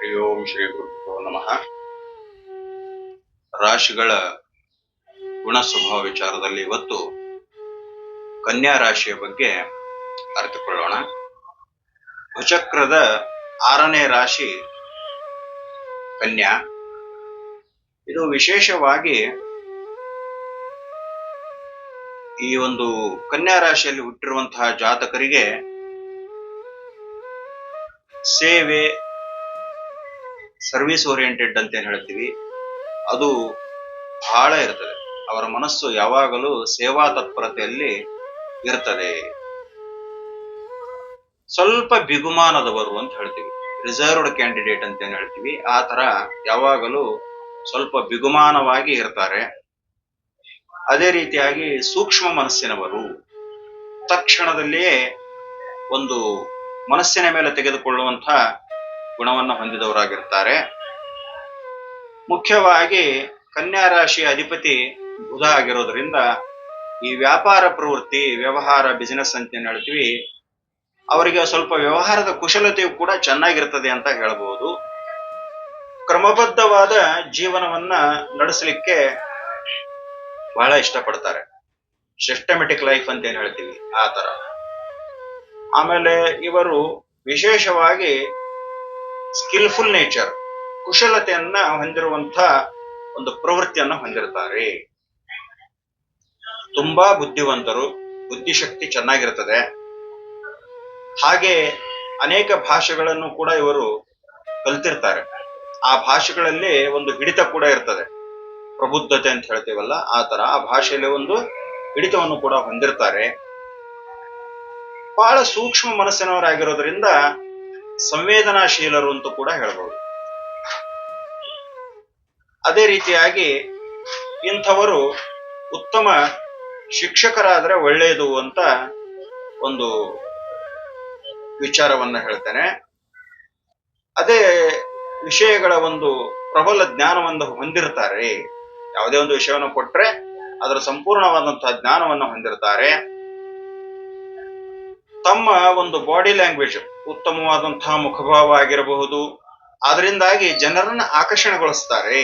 ಹರಿ ಓಂ ಶ್ರೀ ಗುರು ನಮಃ. ರಾಶಿಗಳ ಗುಣ ಸ್ವಭಾವ ವಿಚಾರದಲ್ಲಿ ಇವತ್ತು ಕನ್ಯಾ ರಾಶಿಯ ಬಗ್ಗೆ ಅರಿತುಕೊಳ್ಳೋಣ. ಭುಚಕ್ರದ ಆರನೇ ರಾಶಿ ಕನ್ಯಾ. ಇದು ವಿಶೇಷವಾಗಿ ಈ ಒಂದು ಕನ್ಯಾ ರಾಶಿಯಲ್ಲಿ ಹುಟ್ಟಿರುವಂತಹ ಜಾತಕರಿಗೆ ಸೇವೆ ಸರ್ವಿಸ್ ಓರಿಯೆಂಟೆಡ್ ಅಂತ ಏನ್ ಹೇಳ್ತೀವಿ, ಅದು ಬಹಳ ಇರ್ತದೆ. ಅವರ ಮನಸ್ಸು ಯಾವಾಗಲೂ ಸೇವಾ ತತ್ಪರತೆಯಲ್ಲಿ ಇರ್ತದೆ. ಸ್ವಲ್ಪ ಬಿಗುಮಾನದವರು ಅಂತ ಹೇಳ್ತೀವಿ. ರಿಸರ್ವ್ಡ್ ಕ್ಯಾಂಡಿಡೇಟ್ ಅಂತ ಏನ್ ಹೇಳ್ತೀವಿ, ಆ ತರ ಯಾವಾಗಲೂ ಸ್ವಲ್ಪ ಬಿಗುಮಾನವಾಗಿ ಇರ್ತಾರೆ. ಅದೇ ರೀತಿಯಾಗಿ ಸೂಕ್ಷ್ಮ ಮನಸ್ಸಿನವರು ತಕ್ಷಣದಲ್ಲಿಯೇ ಒಂದು ಮನಸ್ಸಿನ ಮೇಲೆ ತೆಗೆದುಕೊಳ್ಳುವಂತಹ ಗುಣವನ್ನು ಹೊಂದಿದವರಾಗಿರ್ತಾರೆ. ಮುಖ್ಯವಾಗಿ ಕನ್ಯಾ ರಾಶಿಯ ಅಧಿಪತಿ ಬುಧ ಆಗಿರೋದ್ರಿಂದ ಈ ವ್ಯಾಪಾರ ಪ್ರವೃತ್ತಿ, ವ್ಯವಹಾರ ಬಿಸಿನೆಸ್ ಅಂತ ಏನ್ ಹೇಳ್ತೀವಿ. ಅವರಿಗೆ ಸ್ವಲ್ಪ ವ್ಯವಹಾರದ ಕುಶಲತೆಯು ಕೂಡ ಚೆನ್ನಾಗಿರ್ತದೆ ಅಂತ ಹೇಳಬಹುದು ಕ್ರಮಬದ್ಧವಾದ ಜೀವನವನ್ನ ನಡೆಸಲಿಕ್ಕೆ ಬಹಳ ಇಷ್ಟಪಡ್ತಾರೆ. ಸಿಸ್ಟಮೆಟಿಕ್ ಲೈಫ್ ಅಂತ ಏನ್ ಹೇಳ್ತೀವಿ? ಆ ತರ. ಆಮೇಲೆ ಇವರು ವಿಶೇಷವಾಗಿ ಸ್ಕಿಲ್ಫುಲ್ ನೇಚರ್ ಕುಶಲತೆಯನ್ನ ಹೊಂದಿರುವಂತ ಒಂದು ಪ್ರವೃತ್ತಿಯನ್ನ ಹೊಂದಿರ್ತಾರೆ. ತುಂಬಾ ಬುದ್ಧಿವಂತರು, ಬುದ್ಧಿಶಕ್ತಿ ಚೆನ್ನಾಗಿರ್ತದೆ. ಹಾಗೆ ಅನೇಕ ಭಾಷೆಗಳನ್ನು ಕೂಡ ಇವರು ಕಲ್ತಿರ್ತಾರೆ. ಆ ಭಾಷೆಗಳಲ್ಲಿ ಒಂದು ಹಿಡಿತ ಕೂಡ ಇರ್ತದೆ. ಪ್ರಬುದ್ಧತೆ ಅಂತ ಹೇಳ್ತೀವಲ್ಲ, ಆ ತರ ಆ ಭಾಷೆಯಲ್ಲಿ ಒಂದು ಹಿಡಿತವನ್ನು ಕೂಡ ಹೊಂದಿರ್ತಾರೆ. ಬಹಳ ಸೂಕ್ಷ್ಮ ಮನಸ್ಸಿನವರಾಗಿರೋದ್ರಿಂದ ಸಂವೇದನಾಶೀಲರು ಅಂತ ಕೂಡ ಹೇಳ್ಬೋದು. ಅದೇ ರೀತಿಯಾಗಿ ಇಂಥವರು ಉತ್ತಮ ಶಿಕ್ಷಕರಾದರೆ ಒಳ್ಳೆಯದು ಅಂತ ಒಂದು ವಿಚಾರವನ್ನ ಹೇಳ್ತೇನೆ. ಅದೇ ವಿಷಯಗಳ ಒಂದು ಪ್ರಬಲ ಜ್ಞಾನವನ್ನು ಹೊಂದಿರ್ತಾರೆ. ಯಾವುದೇ ಒಂದು ವಿಷಯವನ್ನು ಕೊಟ್ರೆ ಅದರ ಸಂಪೂರ್ಣವಾದಂತಹ ಜ್ಞಾನವನ್ನು ಹೊಂದಿರ್ತಾರೆ. ತಮ್ಮ ಒಂದು ಬಾಡಿ ಲ್ಯಾಂಗ್ವೇಜ್ ಉತ್ತಮವಾದಂತಹ ಮುಖಭಾವ ಆಗಿರಬಹುದು. ಅದರಿಂದಾಗಿ ಜನರನ್ನ ಆಕರ್ಷಣೆಗೊಳಿಸ್ತಾರೆ.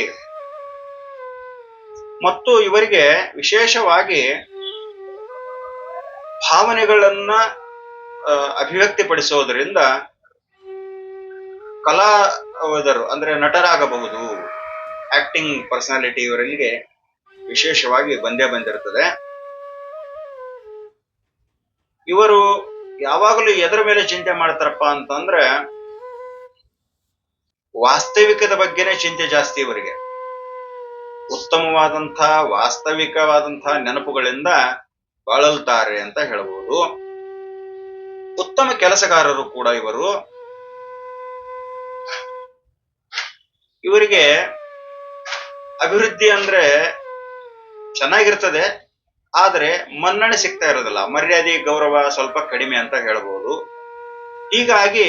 ಮತ್ತು ಇವರಿಗೆ ವಿಶೇಷವಾಗಿ ಭಾವನೆಗಳನ್ನ ಅಭಿವ್ಯಕ್ತಿಪಡಿಸೋದ್ರಿಂದ ಕಲಾವಿದರು ಅಂದ್ರೆ ನಟರಾಗಬಹುದು. ಆಕ್ಟಿಂಗ್ ಪರ್ಸನಾಲಿಟಿ ಇವರಿಗೆ ವಿಶೇಷವಾಗಿ ಬಂದೇ ಬಂದಿರುತ್ತದೆ ಇವರು ಯಾವಾಗಲೂ ಎದರ ಮೇಲೆ ಚಿಂತೆ ಮಾಡ್ತಾರಪ್ಪ ಅಂತಂದ್ರೆ ವಾಸ್ತವಿಕದ ಬಗ್ಗೆನೇ ಚಿಂತೆ ಜಾಸ್ತಿ ಇವರಿಗೆ. ಉತ್ತಮವಾದಂತಹ ವಾಸ್ತವಿಕವಾದಂತಹ ನೆನಪುಗಳಿಂದ ಬಾಳಲ್ತಾರೆ ಅಂತ ಹೇಳ್ಬೋದು. ಉತ್ತಮ ಕೆಲಸಗಾರರು ಕೂಡ ಇವರು. ಇವರಿಗೆ ಅಭಿವೃದ್ಧಿ ಅಂದ್ರೆ ಚೆನ್ನಾಗಿರ್ತದೆ. ಆದ್ರೆ ಮನ್ನಣೆ ಸಿಗ್ತಾ ಇರೋದಿಲ್ಲ. ಮರ್ಯಾದೆ, ಗೌರವ ಸ್ವಲ್ಪ ಕಡಿಮೆ ಅಂತ ಹೇಳ್ಬೋದು. ಹೀಗಾಗಿ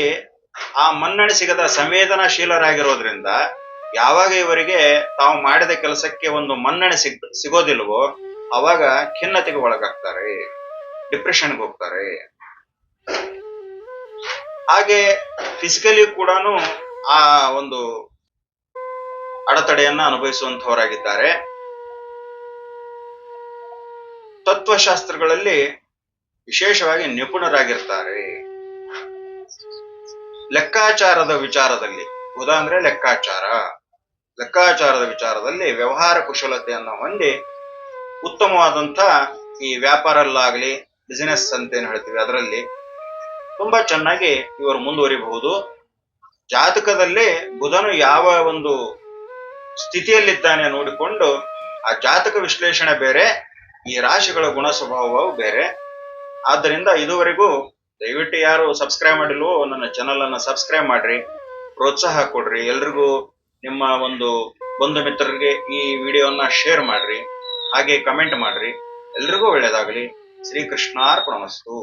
ಆ ಮನ್ನಣೆ ಸಿಗದ ಸಂವೇದನಾಶೀಲರಾಗಿರೋದ್ರಿಂದ ಯಾವಾಗ ಇವರಿಗೆ ತಾವು ಮಾಡಿದ ಕೆಲಸಕ್ಕೆ ಒಂದು ಮನ್ನಣೆ ಸಿಗ್, ಸಿಗೋದಿಲ್ವೋ, ಅವಾಗ ಖಿನ್ನತೆಗೆ ಒಳಗಾಗ್ತಾರೆ. ಡಿಪ್ರೆಷನ್ಗೆ ಹೋಗ್ತಾರೆ. ಹಾಗೆ ಫಿಸಿಕಲಿ ಕೂಡ ಆ ಒಂದು ಅಡೆತಡೆಯನ್ನ ಅನುಭವಿಸುವಂತವರಾಗಿದ್ದಾರೆ ತತ್ವಶಾಸ್ತ್ರಗಳಲ್ಲಿ ವಿಶೇಷವಾಗಿ ನಿಪುಣರಾಗಿರ್ತಾರೆ. ಲೆಕ್ಕಾಚಾರದ ವಿಚಾರದಲ್ಲಿ ಅಂದ್ರೆ ಲೆಕ್ಕಾಚಾರ. ಲೆಕ್ಕಾಚಾರದ ವಿಚಾರದಲ್ಲಿ ವ್ಯವಹಾರ ಕುಶಲತೆಯನ್ನು ಹೊಂದಿ ಉತ್ತಮವಾದಂತ ಈ ವ್ಯಾಪಾರಲ್ಲಾಗಲಿ ಬಿಸಿನೆಸ್ ಅಂತ ಏನು ಹೇಳ್ತೀವಿ ಅದರಲ್ಲಿ ತುಂಬಾ ಚೆನ್ನಾಗಿ ಇವರು ಮುಂದುವರಿಬಹುದು. ಜಾತಕದಲ್ಲಿ ಬುಧನು ಯಾವ ಒಂದು ಸ್ಥಿತಿಯಲ್ಲಿದ್ದಾನೆ ನೋಡಿಕೊಂಡು ಆ ಜಾತಕ ವಿಶ್ಲೇಷಣೆ ಬೇರೆ ಈ ರಾಶಿಗಳ ಗುಣ ಸ್ವಭಾವವು ಬೇರೆ. ಆದ್ದರಿಂದ ಇದುವರೆಗೂ ದಯವಿಟ್ಟು ಯಾರು ಸಬ್ಸ್ಕ್ರೈಬ್ ಮಾಡಿಲ್ವೋ ನನ್ನ ಚಾನಲ್ ಅನ್ನ ಸಬ್ಸ್ಕ್ರೈಬ್ ಮಾಡ್ರಿ. ಪ್ರೋತ್ಸಾಹ ಕೊಡ್ರಿ. ಎಲ್ರಿಗೂ ನಿಮ್ಮ ಒಂದು ಬಂಧು ಮಿತ್ರರಿಗೆ ಈ ವಿಡಿಯೋನ ಶೇರ್ ಮಾಡ್ರಿ. ಹಾಗೆ ಕಮೆಂಟ್ ಮಾಡ್ರಿ. ಎಲ್ರಿಗೂ ಒಳ್ಳೇದಾಗಲಿ ಶ್ರೀಕೃಷ್ಣಾರ್ಪಣಮಸ್ತು.